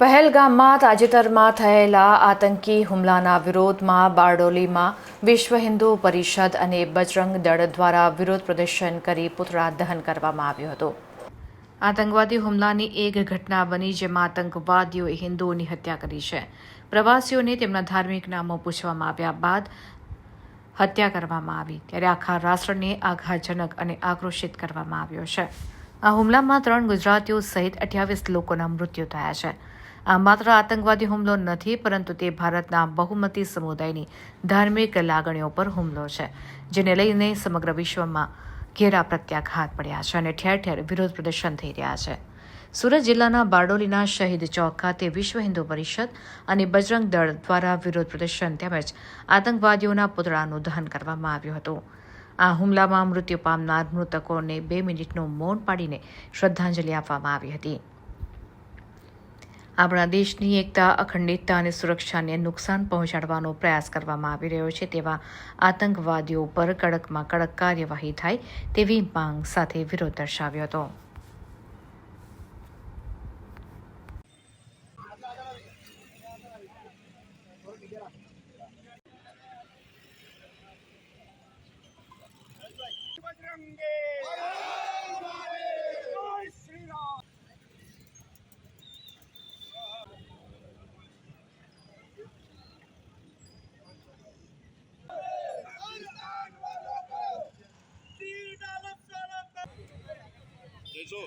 પહેલગામમાં તાજેતરમાં થયેલા આતંકી હુમલાના વિરોધમાં બારડોલીમાં વિશ્વ હિન્દુ પરિષદ અને બજરંગ દળ દ્વારા વિરોધ પ્રદર્શન કરી પુતળા દહન કરવામાં આવ્યું હતું. આતંકવાદી હુમલાની એક ઘટના બની જેમાં આતંકવાદીઓએ હિન્દુઓની હત્યા કરી છે. પ્રવાસીઓને તેમના ધાર્મિક નામો પૂછવામાં આવ્યા બાદ હત્યા કરવામાં આવી. ત્યારે આખા રાષ્ટ્રને આઘાતજનક અને આક્રોશિત કરવામાં આવ્યો છે. આ હુમલામાં ત્રણ ગુજરાતીઓ સહિત અઠ્યાવીસ લોકોના મૃત્યુ થયા છે. આ માત્ર આતંકવાદી હુમલો નથી, પરંતુ તે ભારતના બહુમતી સમુદાયની ધાર્મિક લાગણીઓ પર હુમલો છે, જેને લઈને સમગ્ર વિશ્વમાં ઘેરા પ્રત્યાઘાત પડ્યા છે અને ઠેર ઠેર વિરોધ પ્રદર્શન થઈ રહ્યા છે. સુરત જિલ્લાના બારડોલીના શહીદ ચોક ખાતે વિશ્વ હિન્દુ પરિષદ અને બજરંગ દળ દ્વારા વિરોધ પ્રદર્શન તેમજ આતંકવાદીઓના પુતળાનું દહન કરવામાં આવ્યું હતું. આ હુમલામાં મૃત્યુ પામનાર મૃતકોને બે મિનિટનું મૌન પાડીને શ્રદ્ધાંજલિ આપવામાં આવી હતી. આપણા દેશની એકતા, અખંડિતતા અને સુરક્ષાને નુકસાન પહોંચાડવાનો પ્રયાસ કરવામાં આવી રહ્યો છે તેવા આતંકવાદીઓ પર કડકમાં કડક કાર્યવાહી થાય તેવી માંગ સાથે વિરોધ દર્શાવ્યો હતો. చేసు